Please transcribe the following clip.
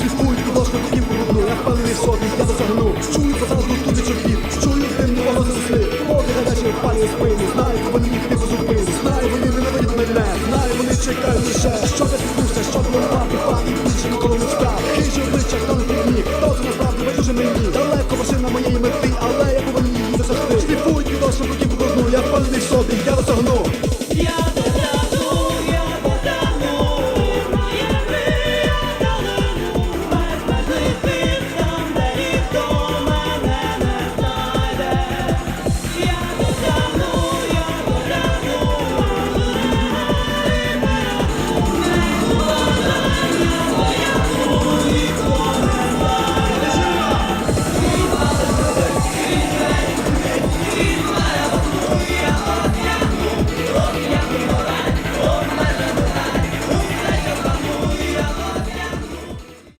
Шрифтують, будь ласка, таким одну Я впевнений сотник, я досягну. Чую позаду туди чорхів Чую тим, не воно засни Поки на вечір пальні спини. Знаю, вони їх типу не зупину Знаю, вони ненавидять мене. Знаю, вони чекають лише. Що я спустився, що було пати, пати Більше ніколи не став Хижі обличчя, хто не підміг? Хто Bye.